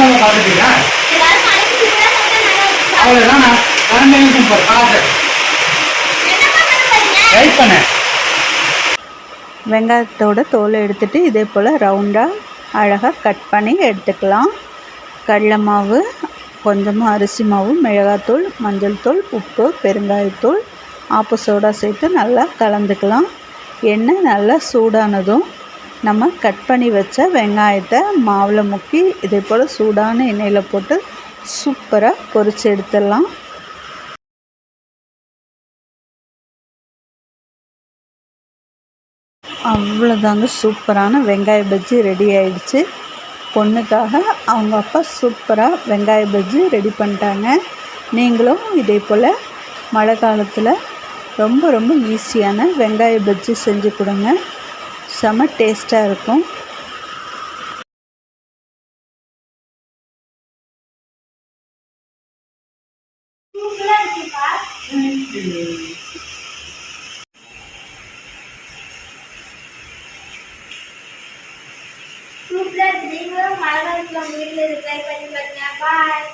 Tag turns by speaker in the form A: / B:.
A: நல்லா இருக்கும்.
B: அவ்வளோதான் நான் பார்த்து பண்ணேன்
C: வெங்காயத்தோட தோலை எடுத்துட்டு இதே போல் ரவுண்டாக அழகாக கட் பண்ணி எடுத்துக்கலாம். கடலை மாவு கொஞ்சமாக அரிசி மாவு மிளகாத்தூள் மஞ்சள் தூள் உப்பு பெருங்காயத்தூள் ஆப்பு சோடா சேர்த்து நல்லா கலந்துக்கலாம். எண்ணெய் நல்லா சூடானதும் நம்ம கட் பண்ணி வச்ச வெங்காயத்தை மாவில் முக்கி இதே போல் சூடான எண்ணெயில் போட்டு சூப்பராக பொரித்து எடுத்துடலாம். அவ்வளோதாங்க சூப்பரான வெங்காய பஜ்ஜி ரெடி ஆயிடுச்சு. பொண்ணுக்காக அவங்க அப்பா சூப்பராக வெங்காய பஜ்ஜி ரெடி பண்ணிட்டாங்க. நீங்களும் இதே போல் மழை காலத்தில் ரொம்ப ரொம்ப ஈஸியான வெங்காய பஜ்ஜி செஞ்சு கொடுங்க. செம டேஸ்ட்டாக இருக்கும்
A: சூப்பரா இருக்குப்பா. சூப்பரா இருக்கு நீங்களும் மழை காலத்துல உங்க வீட்டுல ட்ரை பண்ணி பாருங்க பாய்